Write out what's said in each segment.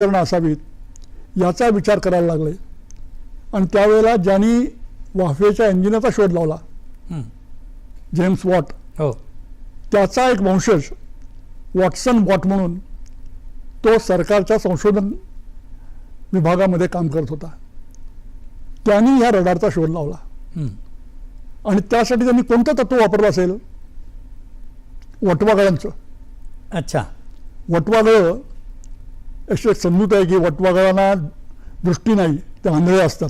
उपकरणं असावीत याचा विचार करायला लागले. आणि त्यावेळेला ज्यांनी वाफेच्या इंजिनाचा शोध लावला. James Watt. हो. त्याचा एक वंशज वॉटसन वॉट म्हणून तो सरकारच्या संशोधन विभागामध्ये काम करत होता. त्यांनी ह्या रडारचा शोध लावला. आणि त्यासाठी त्यांनी कोणतं तत्व वापरलं असेल? वटवागळांचं अच्छा. वटवागळं अशी एक समजूत आहे की वटवागळांना दृष्टी नाही ते आंधळे असतात.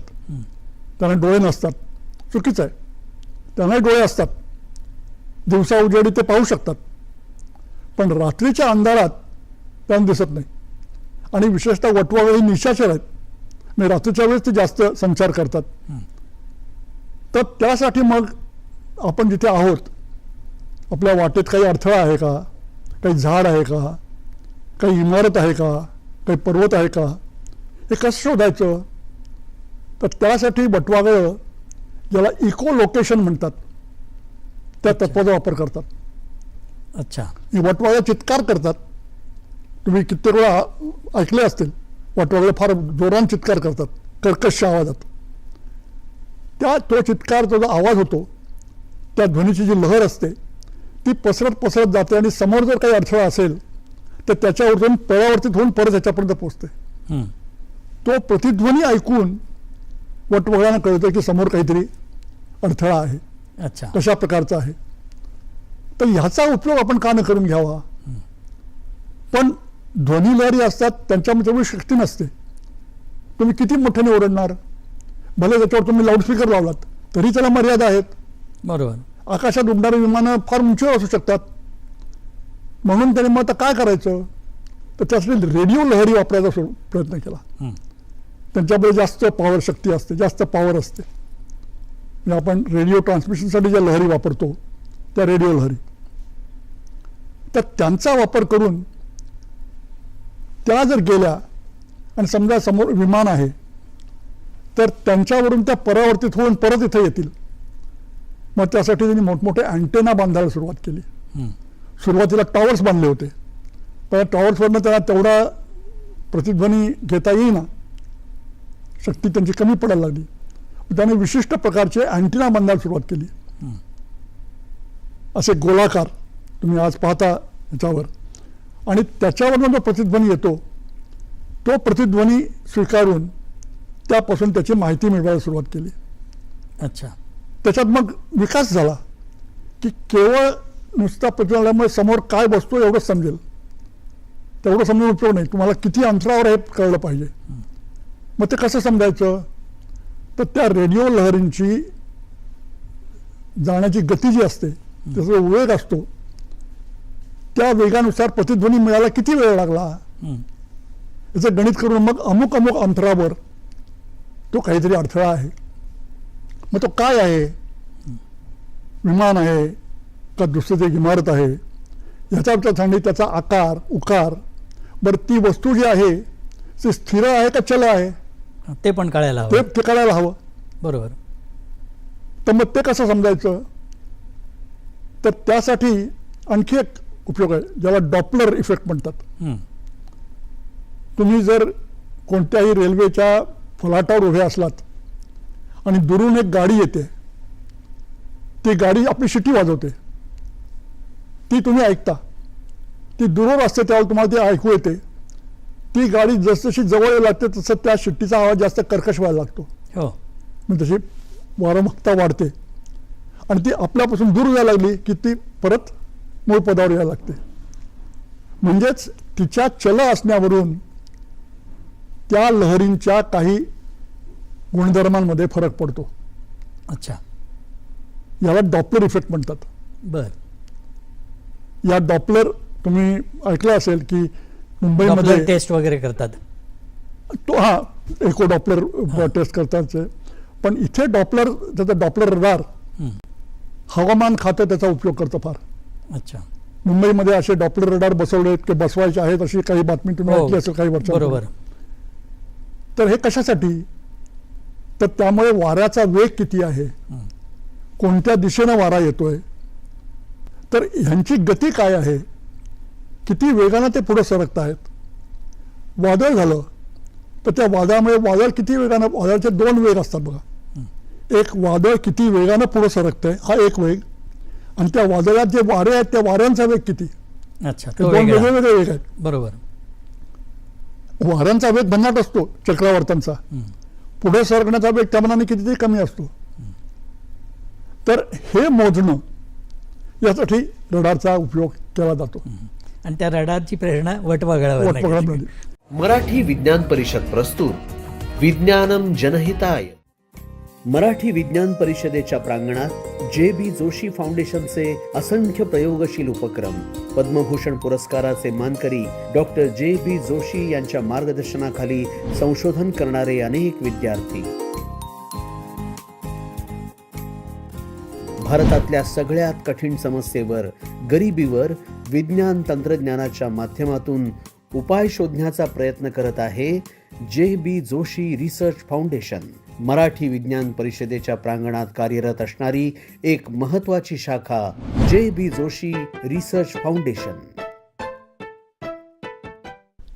त्यांना डोळे नसतात. चुकीचं आहे. त्यांना डोळे असतात. दिवसा उजेडी ते पाहू शकतात. पण रात्रीच्या अंधारात त्यांना दिसत नाही. आणि विशेषतः वटवागळी निशाचर आहेत. म्हणजे रात्रीच्या वेळेस ते जास्त संचार करतात. तर त्यासाठी मग आपण जिथे आहोत आपल्या वाटेत काही अडथळा आहे का? काही झाड आहे का? काही इमारत आहे का? काही पर्वत आहे का? हे कसं शोधायचं? तर त्यासाठी बटवागळं ज्याला इको लोकेशन म्हणतात. त्या तत्वाचा वापर करतात. अच्छा. ही वटवागळं चित्कार करतात. तुम्ही कित्येक वेळा ऐकले असतील वटवागळे फार जोरान चित्कार करतात कर्कश आवाजात. त्या तो चित्कारचा जो आवाज होतो त्या ध्वनीची जी लहर असते ती पसरत पसरत जाते आणि समोर जर काही अडथळा असेल तर त्याच्यावरून परावर्तित होऊन परत ह्याच्यापर्यंत पोहोचते. तो प्रतिध्वनी ऐकून वटवगळ्यांना कळतं की समोर काहीतरी अडथळा आहे. अच्छा. कशा प्रकारचा आहे. तर ह्याचा उपयोग आपण का न करून घ्यावा? पण ध्वनी लहरी असतात त्यांच्यामध्ये तेवढी शक्ती नसते. तुम्ही किती मोठ्याने ओरडणार? भले त्याच्यावर तुम्ही लाऊडस्पीकर लावलात तरी त्याला मर्यादा आहेत. बरोबर. आकाशात उडणारी विमानं फार उंचीवर असू शकतात. म्हणून त्याने मग आता काय करायचं? तर त्यासाठी रेडिओ लहरी वापरायचा प्रयत्न केला. त्यांच्याकडे जास्त पॉवर शक्ती असते जास्त पॉवर असते. म्हणजे आपण रेडिओ ट्रान्समिशनसाठी ज्या लहरी वापरतो त्या रेडिओ लहरी. तर त्यांचा वापर करून त्या जर गेल्या आणि समजा समोर विमान आहे तर त्यांच्यावरून त्या परावर्तित होऊन परत इथे येतील. मग त्यासाठी त्यांनी मोठमोठे अँटेना बांधायला सुरुवात केली. सुरुवातीला टॉवर्स बांधले होते. पण टॉवर्सवरनं त्यांना तेवढा प्रतिध्वनी घेता येईना. शक्ती त्यांची कमी पडायला लागली. त्याने विशिष्ट प्रकारचे अँटिना बांधायला सुरुवात केली. असे गोलाकार तुम्ही आज पाहता याच्यावर. आणि त्याच्यावरनं जो प्रतिध्वनी येतो तो प्रतिध्वनी स्वीकारून त्यापासून त्याची माहिती मिळवायला सुरुवात केली. अच्छा. त्याच्यात मग विकास झाला की केवळ नुसता प्रतिमाल्यामुळे समोर काय बसतो एवढंच समजेल. तेवढं समजून उपयोग नाही. तुम्हाला किती अंतरावर हे कळलं पाहिजे. मग ते कसं समजायचं? तर त्या रेडिओ लहरींची जाण्याची गती जी असते त्याचा जो वेग असतो त्या वेगानुसार प्रतिध्वनी मिळायला किती वेळ लागला? याचं गणित करून मग अमुक अमुक अंतरावर तो काहीतरी अडथळा आहे. मग तो काय आहे? विमान आहे. का दुसरी एक इमारत आहे. याचा विचार सांगणे त्याचा आकार उकार बरं ती वस्तू जी आहे ती स्थिर आहे का चल आहे? ते पण कळायला हवं. ते कळायला हवं. बरोबर. तर मग ते कसं समजायचं? तर त्यासाठी आणखी एक उपयोग आहे ज्याला डॉपलर इफेक्ट म्हणतात. हं. तुम्ही जर कोणत्याही रेल्वेच्या फलाटावर उभे असलात आणि दुरून एक गाडी येते ती गाडी आपली शिटी वाजवते. ती तुम्ही ऐकता. ती दूरवर असते त्यावेळेला तुम्हाला ती ऐकू येते. ती गाडी जसजशी जवळ येऊ लागते तसं त्या शिट्टीचा आवाज जास्त कर्कश व्हायला लागतो. हो. मग तशी वारंवारता वाढते. आणि ती आपल्यापासून दूर जायला लागली की ती परत मूळ पदावर यायला लागते. म्हणजेच तिच्या चल असण्यावरून त्या लहरींच्या काही गुणधर्मांमध्ये फरक पडतो. अच्छा. याला डॉपलर इफेक्ट म्हणतात. बर. या डॉपलर तुम्ही ऐकलं असेल की मुंबईमध्ये टेस्ट वगैरे करतात. तो हा एको डॉपलर टेस्ट करतात पण इथे डॉपलर त्याचा डॉपलर रडार. हवामान खातं त्याचा उपयोग करतं फार. अच्छा. मुंबईमध्ये असे डॉपलर रडार बसवले आहेत की बसवायचे आहेत अशी काही बातमी तुम्ही हो. ऐकली असेल काही वर्ष बरोबर. तर हे कशासाठी? तर त्यामुळे वाऱ्याचा वेग किती आहे. कोणत्या दिशेनं वारा येतोय? तर ह्यांची गती काय आहे? किती वेगानं ते पुढे सरकत आहेत वादळ झालं तर त्या वादळामुळे वादळ किती वेगानं वादळाचे दोन वेग असतात बघा. एक वादळ किती वेगानं पुढे सरकतंय हा एक वेग. आणि त्या वादळात जे वारे आहेत त्या वाऱ्यांचा वेग किती? अच्छा तो दोन वेगळा. वेग आहेत. बरोबर. वाऱ्यांचा वेग भन्नाट असतो चक्रवर्तांचा पुढे सरकण्याचा वेग त्या मनाने कितीतरी कमी असतो. तर हे मोजणं यासाठी रडारचा उपयोग केला जातो. आणि त्या रडारची प्रेरणा वटवाघळावर वटपगडामध्ये मराठी विज्ञान परिषद प्रस्तुत. विज्ञानम जनहिताय. मराठी विज्ञान परिषदेच्या प्रांगणात जे बी जोशी फाउंडेशनचे असंख्य प्रयोगशील उपक्रम पद्मभूषण पुरस्काराचे मानकरी डॉक्टर जे बी जोशी यांच्या मार्गदर्शनाखाली संशोधन करणारे अनेक विद्यार्थी भारतातल्या सगळ्यात कठीण समस्येवर गरिबीवर विज्ञान तंत्रज्ञानाच्या माध्यमातून उपाय शोधण्याचा प्रयत्न करत आहे जे बी जोशी रिसर्च फाउंडेशन. मराठी विज्ञान परिषदेच्या प्रांगणात कार्यरत असणारी एक महत्वाची शाखा जे बी जोशी रिसर्च फाउंडेशन.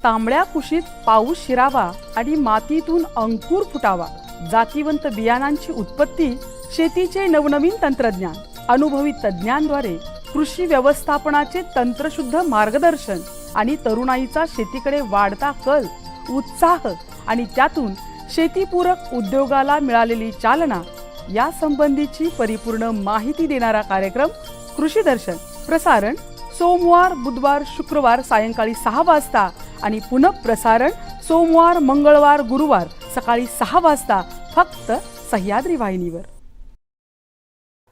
तांबड्या कुशीत पाऊस शिरावा आणि मातीतून अंकुर फुटावा. जातीवंत बियाणांची उत्पत्ती शेतीचे नवनवीन तंत्रज्ञान अनुभवी तज्ज्ञांद्वारे कृषी व्यवस्थापनाचे तंत्रशुद्ध मार्गदर्शन आणि तरुणाईचा शेतीकडे वाढता कल उत्साह आणि त्यातून शेतीपूरक उद्योगाला मिळालेली चालना या संबंधीची परिपूर्ण माहिती देणारा कार्यक्रम कृषी दर्शन. प्रसारण सोमवार बुधवार शुक्रवार सायंकाळी सहा वाजता आणि पुनःप्रसारण सोमवार मंगळवार गुरुवार सकाळी सहा वाजता फक्त सह्याद्री वाहिनीवर.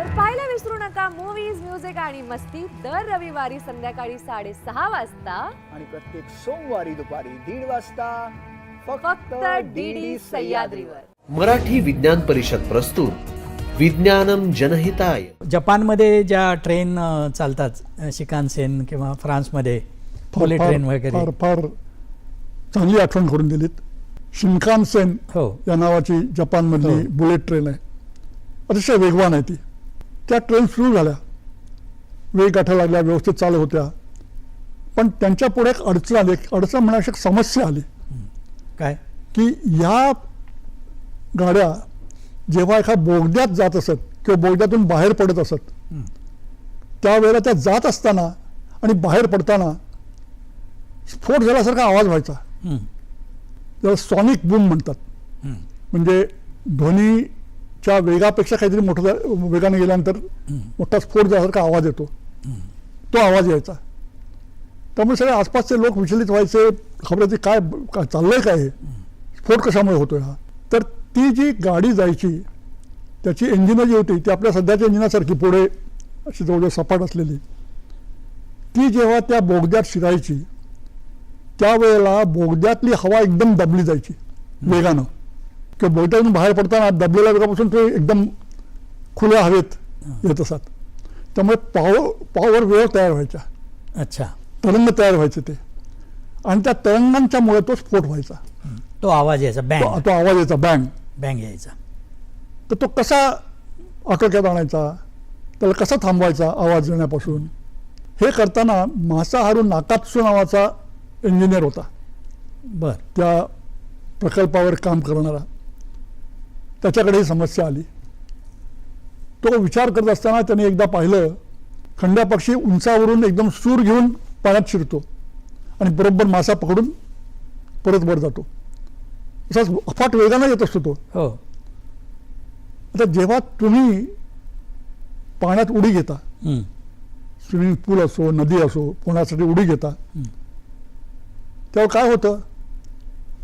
तर पाहायला विसरू नका मूवीज म्युझिक आणि मस्ती दर रविवारी संध्याकाळी साडेसहा वाजता. आणि प्रत्येक सोमवारी दुपारी दीड वाजता फक्त डी डी सह्याद्रीवर. मराठी विज्ञान परिषद प्रस्तुत विज्ञानम जनहिताय. जपानमध्ये ज्या ट्रेन अ, चालतात अ, शिकानसेन किंवा फ्रान्समध्ये फार- ट्रेन वगैरे. फार फार चांगली आठवण करून दिलीत. शिनकानसेन हो. या नावाची जपानमधली हो. बुलेट ट्रेन आहे. अतिशय वेगवान आहे ती. त्या ट्रेन सुरू झाल्या. वेग गाठा लागल्या व्यवस्थित चालू होत्या. पण त्यांच्या पुढे एक अडचण आली. एक अडचण म्हणण्याची एक समस्या आली. काय? की या गाड्या जेव्हा एका बोगद्यात जात असत किंवा बोगद्यातून बाहेर पडत असत त्यावेळेला त्या जात असताना आणि बाहेर पडताना स्फोट झाल्यासारखा आवाज व्हायचा. त्याला सॉनिक बूम म्हणतात. म्हणजे च्या वेगापेक्षा काहीतरी मोठं वेगाने गेल्यानंतर मोठा स्फोट झाल्यासारखा आवाज येतो. तो आवाज यायचा. त्यामुळे सगळे आसपासचे लोक विचलित व्हायचे. खबराचे काय काय चाललंय काय स्फोट कशामुळे होतोय हा? तर ती जी गाडी जायची त्याची इंजिनं जी होती ती आपल्या सध्याच्या इंजिनासारखी पुढे अशी जवळजवळ सपाट असलेली. ती जेव्हा त्या बोगद्यात शिरायची त्यावेळेला बोगद्यातली हवा एकदम दबली जायची वेगानं. किंवा बोगद्यातून बाहेर पडताना दबलेल्या वेगापासून ते एकदम खुल्या हवेत येत असत त्यामुळे पॉवर पॉवर वेव तयार व्हायच्या. अच्छा. तरंग तयार व्हायचे ते. आणि त्या तरंगांच्या मुळे तो स्फोट व्हायचा. तो आवाज यायचा बँग तो आवाज यायचा बँग बँग यायचा. तर तो कसा आटोक्यात आणायचा? त्याला कसा थांबवायचा आवाज येण्यापासून? हे करताना मासाहारू नाकात्सू नावाचा इंजिनियर होता. बर. त्या प्रकल्पावर काम करणारा. त्याच्याकडे ही समस्या आली. तो विचार करत असताना त्याने एकदा पाहिलं खंड्या पक्षी उंचावरून एकदम सूर घेऊन पाण्यात शिरतो आणि बरोबर मासा पकडून परत वर जातो. असाच अफाट वेगानं येत असतो तो. हो. आता जेव्हा तुम्ही पाण्यात उडी घेता स्विमिंग पूल असो नदी असो पोहण्यासाठी उडी घेता तेव्हा काय होतं?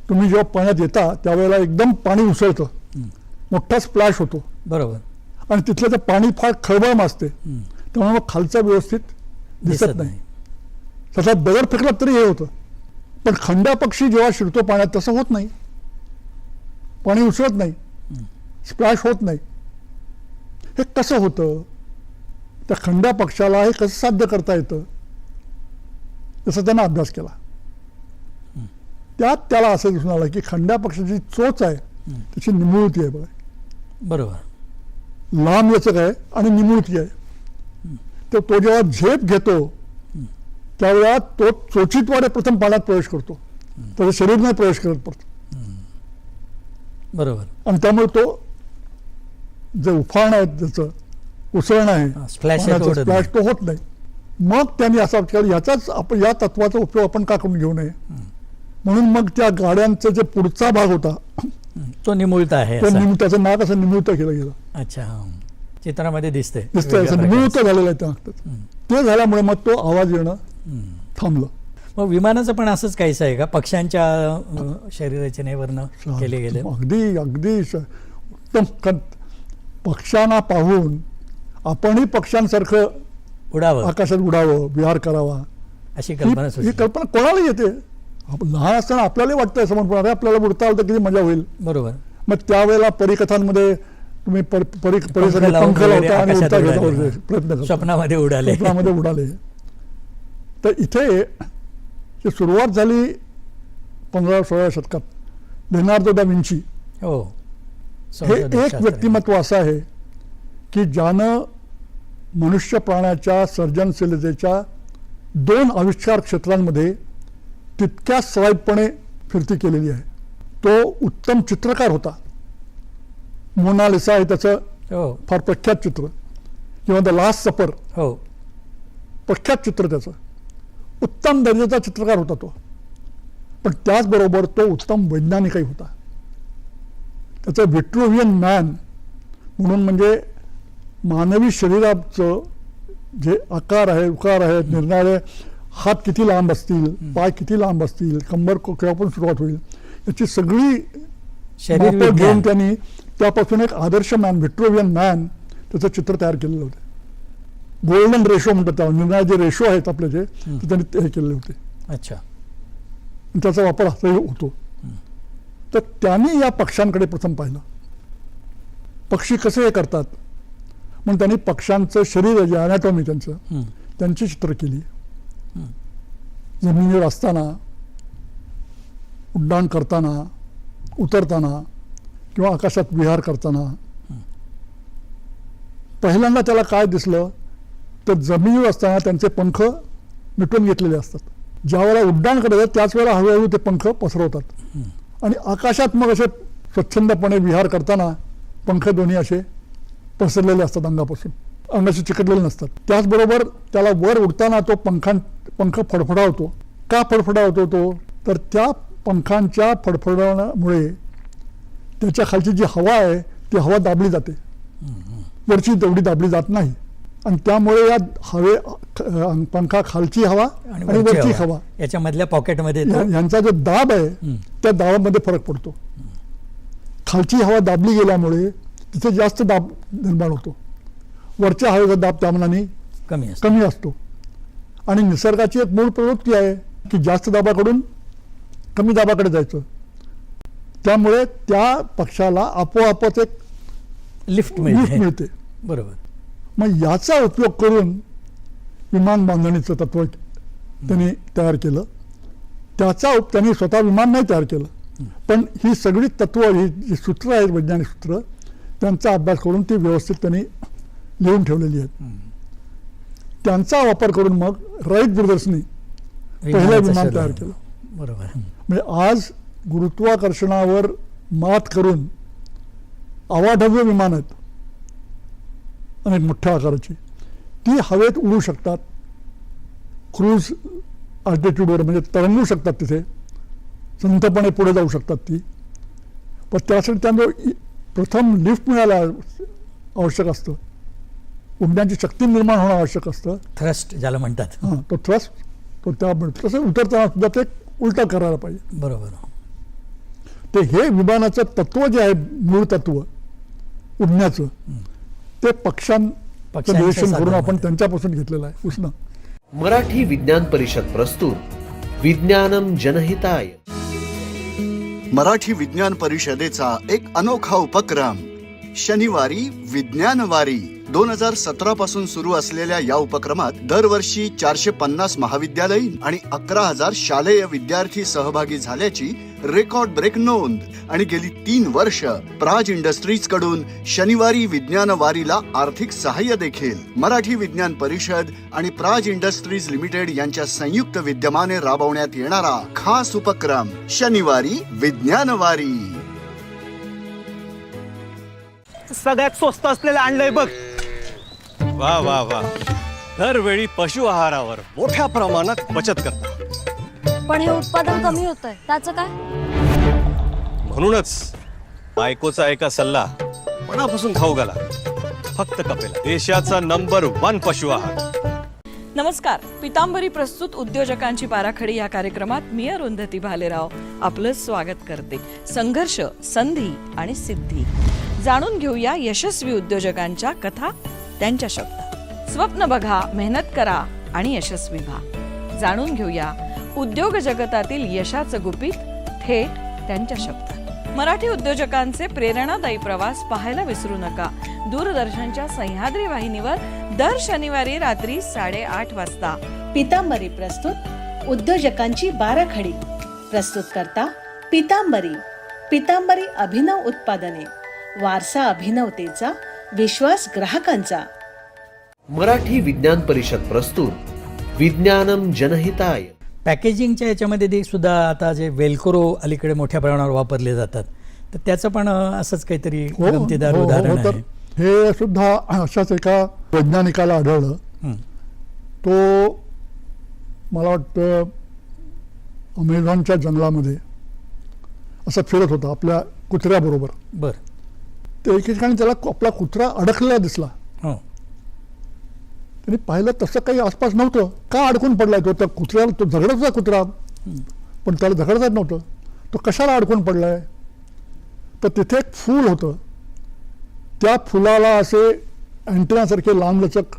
तुम्ही जेव्हा पाण्यात येता त्यावेळेला एकदम पाणी उसळतं. मोठा स्प्लॅश होतो. बरोबर. आणि तिथलं ते पाणी फार खळबळ असते त्यामुळे मग खालचं व्यवस्थित दिसत नाही. त्याचा दगड फेकला तरी हे होतं. पण खंडा पक्षी जेव्हा शिरतो पाण्यात तसं होत नाही. पाणी उसळत नाही. स्प्लॅश होत नाही. हे कसं होतं? त्या खंड्या पक्षाला हे कसं साध्य करता येतं? तसं त्यानं अभ्यास केला. त्यात त्याला असं दिसून आलं की खंड्या पक्षाची चोच आहे त्याची निमुळती आहे बघा. बरोबर. लांब लचक आहे आणि निमुळती आहे. तर तो जेव्हा झेप घेतो त्यावेळेला तो चोचीतवाडे प्रथम पाण्यात प्रवेश करतो. त्याचं शरीर नाही प्रवेश करत पडतो बरोबर. आणि त्यामुळे तो जे उफाण आहे त्याचं उसळणं आहे splash तो होत नाही. मग त्यांनी असा विचार केला, याचाच आपण या तत्वाचा उपयोग आपण का करून घेऊ नये? म्हणून मग त्या गाड्यांचा जे पुढचा भाग होता. तो निमुळत आहे तो असा. निम त्याचं नाक असं निमित्त केलं गेलं. अच्छा चित्रामध्ये दिसते दिसतंय असं निमित्त झालेलं आहे त्या. ते झाल्यामुळे मग तो आवाज येणं थांबलं. मग विमानाचं पण असंच काहीच आहे का? पक्ष्यांच्या शरीररचनेवरनं केले गेले. अगदी अगदी उत्तम पक्ष्यांना पाहून आपणही पक्ष्यांसारखं उडावं. आकाशात उडावं विहार करावा. अशी कल्पना ही कल्पना कोणाला येते? लहान असताना आपल्याला वाटतं असं म्हणून अरे आपल्याला उडता आलं तर किती मजा होईल. बरोबर. मग त्यावेळेला परिकथांमध्ये तुम्ही पंख लावता आणि उडता घेता प्रयत्न स्वप्नामध्ये उडाले. स्वप्नामध्ये उडाले. तर इथे सुरुवात झाली पंधरा सोळा शतकात लेनार्दो दा विंची. हो. हे एक. व्यक्तिमत्व असं आहे की ज्यानं मनुष्य प्राण्याच्या सर्जनशीलतेच्या दोन आविष्कार क्षेत्रांमध्ये तितक्या सराईतपणे फिरती केलेली आहे. तो उत्तम चित्रकार होता. मोनालिसा आहे त्याचं हो. फार प्रख्यात चित्र. किंवा द लास्ट सपर हो. प्रख्यात चित्र त्याचं. उत्तम दर्जाचा चित्रकार होता तो. पण त्याचबरोबर तो उत्तम वैज्ञानिकही होता. त्याचं विट्रोव्हियन मॅन म्हणून म्हणजे मानवी शरीराचं जे आकार आहे उकार आहेत निर्णारे हात किती लांब असतील पाय किती लांब असतील कंबर को- केव्हापासून सुरुवात होईल याची सगळी घेऊन त्यांनी त्यापासून एक आदर्श मॅन विट्रोव्हियन मॅन त्याचं चित्र तयार केलेलं होतं. गोल्डन रेशो म्हणतात त्याला निर्णय जे रेशो आहेत आपले जे ते त्यांनी हे केलेले होते. अच्छा. त्याचा वापर असाही होतो. तर त्यांनी या पक्ष्यांकडे प्रथम पाहिलं. पक्षी कसे हे करतात? म्हणून त्यांनी पक्ष्यांचं शरीर जे अनॅटॉमी त्यांचं. त्यांची चित्र केली. जमिनीवर असताना उड्डाण करताना उतरताना किंवा आकाशात विहार करताना पहिल्यांदा त्याला काय दिसलं? तर जमिनीवर असताना त्यांचे पंख मिटून घेतलेले असतात. ज्या वेळेला उड्डाण करतात त्याच वेळेला हळूहळू ते पंख पसरवतात. आणि आकाशात मग असे स्वच्छंदपणे विहार करताना पंख दोन्ही असे पसरलेले असतात अंगापासून. अंगाशी चिकटलेले नसतात. त्याचबरोबर त्याला वर उडताना तो पंखां पंख फडफडावतो. का फडफडावतो तो? तर त्या पंखांच्या फडफडण्यामुळे त्याच्या खालची जी हवा आहे ती हवा दाबली जाते. वरची तेवढी दाबली जात नाही. आणि त्यामुळे या हवे पंखा खालची हवा आणि वरची हवा. याच्या मधल्या पॉकेटमध्ये यांचा जो दाब आहे त्या दाबामध्ये फरक पडतो. खालची हवा दाबली गेल्यामुळे तिथे जास्त दाब निर्माण होतो. वरच्या हवेचा दाब त्या मनाने कमी कमी असतो. आणि निसर्गाची एक मूळ प्रवृत्ती आहे की जास्त दाबाकडून कमी दाबाकडे जायचं. त्यामुळे त्या पक्षाला आपोआपच एक लिफ्ट लिफ्ट मिळते. बरोबर. मग याचा उपयोग करून विमान बांधणीचं तत्व त्यांनी तयार केलं. त्याचा उप त्यांनी स्वतः विमान नाही तयार केलं. पण ही सगळी तत्व ही जी सूत्र आहेत वैज्ञानिक सूत्र त्यांचा अभ्यास करून ती व्यवस्थित त्यांनी लिहून ठेवलेली आहेत. त्यांचा वापर करून मग राईट ब्रदर्सनी पहिलं विमान तयार. केलं. बरोबर. म्हणजे आज गुरुत्वाकर्षणावर मात करून अवाढव्य विमान आहेत अनेक मोठ्या आकाराची. ती हवेत उडू शकतात. क्रूज अल्टिट्यूडवर म्हणजे तरंगू शकतात तिथे. संतपणे पुढे जाऊ शकतात ती. पण त्यासाठी त्यांना प्रथम लिफ्ट मिळायला आवश्यक असतं. उडण्याची शक्ती निर्माण होणं आवश्यक असतं. थ्रस्ट ज्याला म्हणतात. हां तो थ्रस्ट तो त्या तसं उतरताना सुद्धा ते उलटा करायला पाहिजे. बरोबर. ते हे विमानाचं तत्व जे आहे मूळ तत्व उडण्याचं ते पक्ष्यांच्या निरीक्षण करून आपण. त्यांच्यापासून घेतलेलं आहे उष्ण. मराठी विज्ञान परिषद प्रस्तुत विज्ञानम जनहिताय. मराठी विज्ञान परिषदेचा एक अनोखा उपक्रम शनिवारी विज्ञानवारी. दोन हजार सतरा पासून सुरू असलेल्या या उपक्रमात दरवर्षी चारशे पन्नास महाविद्यालयीन आणि अकरा हजार शालेय विद्यार्थी सहभागी झाल्याची रेकॉर्ड ब्रेक नोंद आणि गेली तीन वर्ष प्राज इंडस्ट्रीजकडून शनिवारी विज्ञान वारीला आर्थिक सहाय्य देखील. मराठी विज्ञान परिषद आणि प्राज इंडस्ट्रीज लिमिटेड यांच्या संयुक्त विद्यमाने राबवण्यात येणारा खास उपक्रम शनिवारी विज्ञान वारी. सगळ्यात स्वस्त असलेलं आणलंय बघ. वा वा वा. दरवेळी पशु आहारावर मोठ्या प्रमाणात बचत करता पण हे उत्पादन कमी होत आहे त्याचं काय? म्हणूनच बायकोचा एका सल्ला मनापासून खाऊ घाला. फक्त कपेला. देशाचा नंबर वन पशु आहार. नमस्कार. पितांबरी प्रस्तुत उद्योजकांची बाराखडी या कार्यक्रमात मी अरुंधती भालेराव आपलं स्वागत करते. संघर्ष संधी आणि सिद्धी. जाणून घेऊया यशस्वी उद्योजकांच्या कथा त्यांच्या शब्दात स्वप्न बघा मेहनत करा आणि यशस्वी व्हा. जाणून घेऊया उद्योग जगतातील यशाचं गुपित थेट त्यांच्या शब्दात मराठी उद्योजकांचे प्रेरणादायी प्रवास पाहायला विसरू नका. दूरदर्शनच्या सह्याद्री वाहिनीवर दर शनिवारी रात्री साडेआठ वाजता. पितांबरी प्रस्तुत उद्योजकांची बाराखडी. प्रस्तुत करता पितांबरी. पितांबरी अभिनव उत्पादने. वारसा अभिनवतेचा विश्वास ग्राहकांचा. मराठी विज्ञान परिषद प्रस्तुत. विज्ञानम जनहिताय. पॅकेजिंगच्या याच्यामध्ये ते सुद्धा आता जे वेलक्रो अलीकडे मोठ्या प्रमाणावर वापरले जातात. तर त्याचं पण असंच काहीतरी हो गमतीदार हो, हो, उदाहरण हो, आहे. हे सुद्धा अशाच एका वैज्ञानिकाला आढळलं. तो मला वाटतं अमेझॉनच्या जंगलामध्ये असं फिरत होता आपल्या कुत्र्याबरोबर. बरं. ते एके ठिकाणी त्याला आपला कुत्रा अडकलेला दिसला. हो. त्यांनी पाहिलं तसं काही आसपास नव्हतं. का अडकून पडलाय तो? त्या कुत्र्याला तो झगडत होता कुत्रा. पण त्याला झगडत येत नव्हतं. तो कशाला अडकून पडलाय? तर तिथे एक फूल होतं. त्या फुलाला असे अँटेनासारखे लांब लचक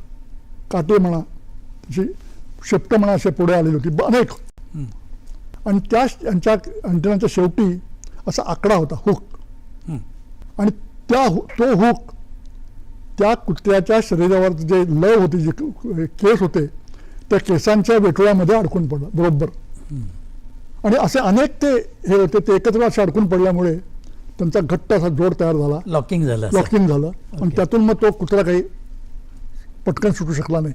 काटे म्हणा त्याची शेपट म्हणा असे पुढे आलेली होती. अनेक. आणि त्या यांच्या अँटेनाच्या शेवटी असा आकडा होता हुक. आणि त्या हु- तो हुक त्या कुत्र्याच्या शरीरावर जे लय होते जे केस होते त्या केसांच्या वेटोळ्यामध्ये अडकून पडलं बरोबर. आणि असे अनेक ते हे होते ते एकत्र असे अडकून पडल्यामुळे त्यांचा घट्ट असा जोड तयार झाला. लॉकिंग झालं. लॉकिंग झालं. आणि. त्यातून मग तो कुत्रा काही पटकन सुटू शकला नाही.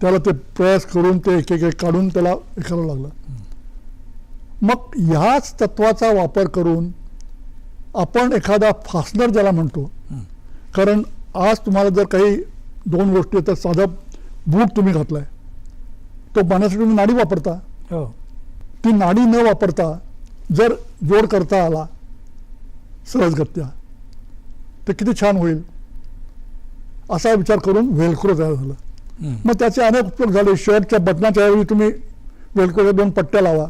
त्याला ते प्रयास करून ते एक एक एक काढून त्याला हे करावं लागलं. मग ह्याच तत्वाचा वापर करून आपण एखादा फासनर ज्याला म्हणतो कारण आज तुम्हाला जर काही दोन गोष्टी तर साधा बूट तुम्ही घातलाय तो बांधण्यासाठी तुम्ही नाडी वापरता. हो. ती नाडी न वापरता जर जोड करता आला सहजगत्या तर किती छान होईल. असा विचार करून वेलक्रो तयार झालं. मग त्याचे अनेक उपयोग झाले. शर्टच्या बटनाच्या ऐवजी तुम्ही वेलक्रोच्या दोन पट्ट्या लावा.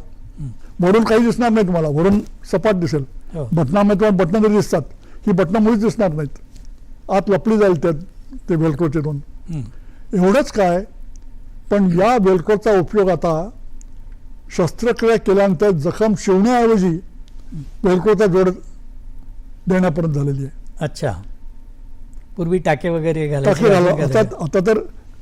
वरून काही दिसणार नाही तुम्हाला. वरून सपाट दिसेल. हो. बटनामध्ये तुम्हाला बटणं जरी दिसतात. ही बटणं मुळीच दिसणार नाहीत. आत लपली जाईल त्यात ते वेलक्रोचे दोन हं. एवढंच काय पण या वेलक्रोचा उपयोग आता शस्त्रक्रिया केल्यानंतर जखम शिवण्याऐवजी वेलक्रोचा जोड देण्यापर्यंत झालेली आहे. अच्छा. पूर्वी टाके वगैरे टाके आता आता तर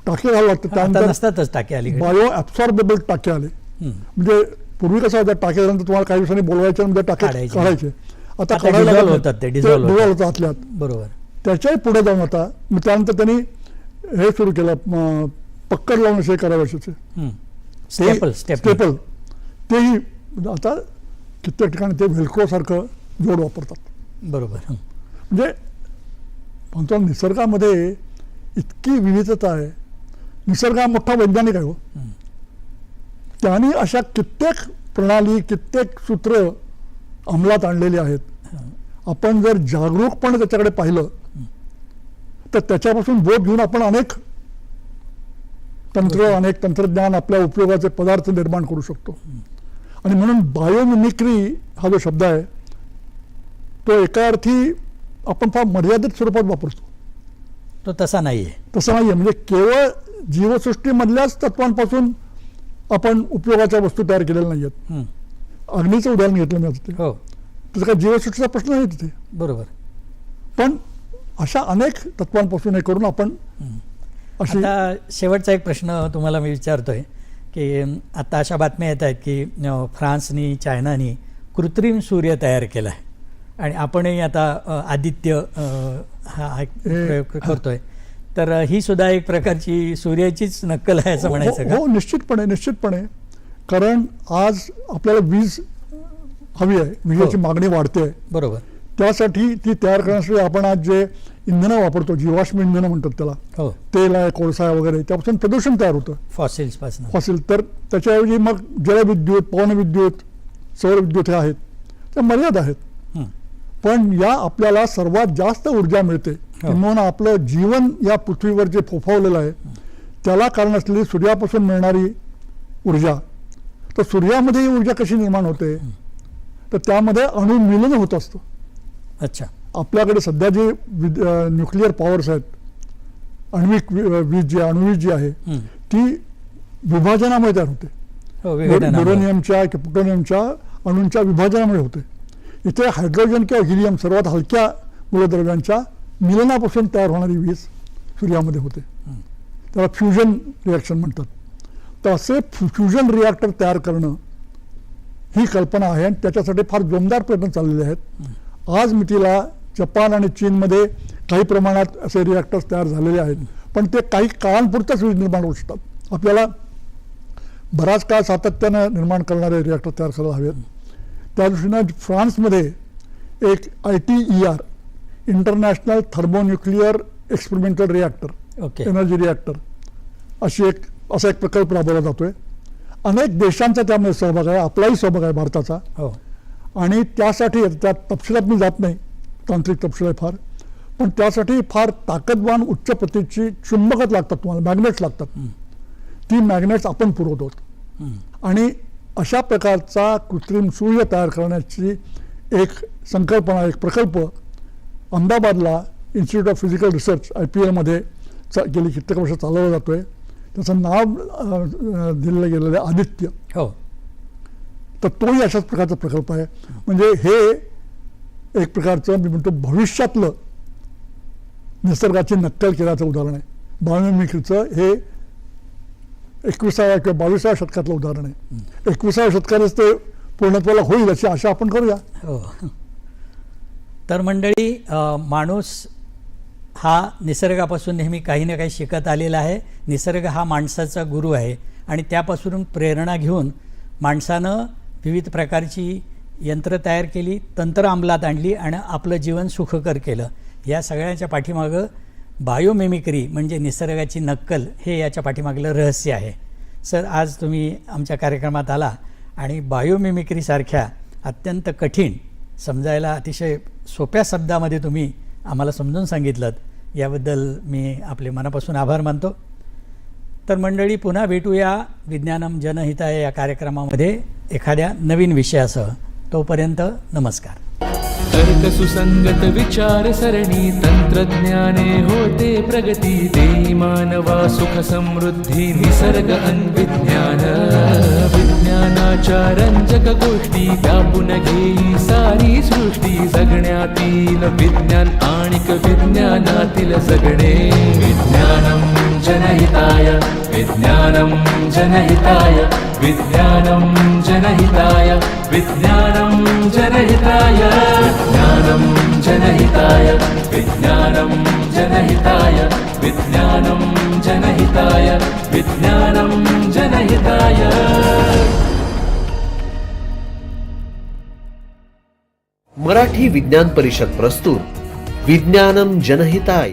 टाके घालावं लागतं त्यानंतर नसतातच टाके अलीकडे बायो ॲब्सॉर्बेबल टाके आले. म्हणजे पूर्वी कसं होतं टाके झाल्यानंतर तुम्हाला काही दिवसांनी बोलवायचे म्हणजे टाके काढायचे. काढायचे. आता आता काढायला dissolve. होतात ते, dissolve dissolve होतात. होतात आतल्यात. बरोबर. त्याच्याही पुढे जाऊन आता मग त्यानंतर त्यांनी हे सुरू केलं म, पक्कड लावून असे करावयाचे. स्टेपल स्टेपल स्टेपल तेही आता कित्येक ठिकाणी ते व्हेल्क्रो सारखं जोड वापरतात. बरोबर. हं. म्हणजे म्हणतो ना, निसर्गामध्ये इतकी विविधता आहे. निसर्ग हा मोठा वैज्ञानिक आहे हो. त्याने अशा कित्येक प्रणाली कित्येक सूत्र अंमलात आणलेली आहेत. आपण जर जागरूकपणे त्याच्याकडे पाहिलं तर त्याच्यापासून बोध घेऊन आपण अनेक तंत्र अनेक तंत्रज्ञान आपल्या उपयोगाचे पदार्थ निर्माण करू शकतो. आणि म्हणून बायोमिमिक्री हा जो शब्द आहे तो एका अर्थी आपण फार मर्यादित स्वरूपात वापरतो. तो तसा नाहीये. तसं नाही आहे म्हणजे केवळ जीवसृष्टीमधल्याच तत्वांपासून आपण उपयोगाच्या वस्तू तयार केलेल्या नाही आहेत. अग्नीचं उदाहरण घेतलं मी आता हो. त्याचा काही जीवसृष्टीचा प्रश्न नाही तिथे. बरोबर. पण अशा अनेक तत्वांपासून हे करून आपण अशी शेवटचा एक प्रश्न तुम्हाला मी विचारतोय की आता अशा बातम्या येत आहेत की फ्रान्सनी चायनानी कृत्रिम सूर्य तयार केला आहे आणि आपणही आता आदित्य हा करतोय. तर ही सुद्धा एक प्रकारची सूर्याचीच नक्कल आहे असं म्हणायचं हो का? हो, निश्चितपणे निश्चितपणे. कारण आज आपल्याला वीज हवी आहे विजेची हो. मागणी वाढते. बरोबर. त्यासाठी ती तयार करण्यासाठी आपण आज जे इंधनं वापरतो जीवाश्म इंधनं म्हणतात त्याला हो. तेल आहे कोळसा आहे वगैरे त्यापासून प्रदूषण तयार होतं. फॉसिल्सपासून फॉसिल तर त्याच्याऐवजी मग जलविद्युत पवनविद्युत सौरविद्युत हे आहेत. त्या मर्याद आहेत. हं. पण या आपल्याला सर्वात जास्त ऊर्जा मिळते. हो. किंवा आपलं जीवन या पृथ्वीवर जे फोफावलेलं आहे त्याला कारण असलेली सूर्यापासून मिळणारी ऊर्जा. तर सूर्यामध्ये ही ऊर्जा कशी निर्माण होते? तर त्यामध्ये अणुमिलन होत असतं. अच्छा. आपल्याकडे सध्या जे न्यूक्लिअर पॉवर्स आहेत आण्विक वि- अं, वीज जी अणुवीज जी आहे. ती विभाजनामुळे तयार होते. हो. युरेनियमच्या किंवा प्लुटोनियमच्या अणूंच्या विभाजनामुळे होते. इथे हायड्रोजन किंवा हिलियम सर्वात हलक्या मूलद्रव्यांच्या मिलनापासून तयार होणारी वीज सूर्यामध्ये होते. त्याला फ्युजन रिॲक्शन म्हणतात. तर असे फ्युजन रिॲक्टर तयार करणं ही कल्पना आहे आणि त्याच्यासाठी फार जोमदार प्रयत्न चाललेले आहेत. आज मितीला जपान आणि चीनमध्ये काही प्रमाणात असे रिॲक्टर्स तयार झालेले आहेत. पण ते काही काळांपुरतच वीज निर्माण होऊ शकतात. आपल्याला बराच काळ सातत्यानं निर्माण करणारे रिॲक्टर तयार करायला हवेत. त्या दृष्टीनं फ्रान्समध्ये एक I T E R international thermonuclear experimental reactor okay energy reactor अशी एक असा एक प्रकल्प राबवला जातोय. अनेक देशांचा त्यामध्ये सहभाग आहे आपलाही सहभाग आहे भारताचा. हो. आणि त्यासाठी त्या तपशिलात मी जात नाही. तांत्रिक तपशील आहे फार. पण त्यासाठी फार ताकदवान उच्च प्रतीची चुंबकच लागतात तुम्हाला मॅग्नेट्स लागतात. ती मॅग्नेट्स आपण पुरवतो. आणि अशा प्रकारचा कृत्रिम सूर्य तयार करण्याची एक संकल्पना एक प्रकल्प अहमदाबादला institute of physical research I P एलमध्ये चा गेली कित्येक वर्ष चालवला जातोय. त्याचं नाव दिलेलं गेलेलं आहे आदित्य. हो. तर तोही अशाच प्रकारचा प्रकल्प आहे. म्हणजे हे एक प्रकारचं मी म्हणतो भविष्यातलं निसर्गाची नक्कल केल्याचं उदाहरण आहे. बायोमिमिक्रीचं हे एकविसाव्या किंवा बावीसाव्या शतकातलं उदाहरण आहे. एकविसाव्या शतकातच ते पूर्णत्वाला होईल अशी आशा आपण करूया. हो. तर मंडळी माणूस हा निसर्गापासून नेहमी काही ना काही शिकत आलेला आहे. निसर्ग हा माणसाचा गुरु आहे आणि त्यापासून प्रेरणा घेऊन माणसानं विविध प्रकारची यंत्र तयार केली तंत्र अंमलात आणली आणि आपलं जीवन सुखकर केलं. या सगळ्याच्या पाठीमागं बायोमेमिक्री म्हणजे निसर्गाची नक्कल हे याच्या पाठीमागलं रहस्य आहे. सर आज तुम्ही आमच्या कार्यक्रमात आला आणि बायोमेमिक्रीसारख्या अत्यंत कठीण समजायला अतिशय सोप्या शब्दामध्ये तुम्ही आम्हाला समजून सांगितलं याबद्दल मी आपले मनापासून आभार मानतो. तर मंडळी पुन्हा भेटूया विज्ञानम जनहिताय या कार्यक्रमामध्ये एखाद्या नवीन विषयासह. तोपर्यंत नमस्कार. तर्क सुसंगत विचार सरणी तंत्रज्ञाने होते प्रगती देई मानवा सुख समृद्धी निसर्ग अन्विज्ञान विज्ञानाच्या रंजक गोष्टी व्यापून घेई सारी सृष्टी. जगण्यातील विज्ञान आणिक विज्ञानातील जगणे. विज्ञानम जनहिताय विज्ञानम जनहिताय विज्ञानम जनहिताय विज्ञानम जनहिताय. ज्ञानम जनहिताय विज्ञानम जनहिताय विज्ञानम जनहिताय विज्ञानं जनहिताय. मराठी विज्ञान परिषद प्रस्तुत विज्ञानम जनहिताय.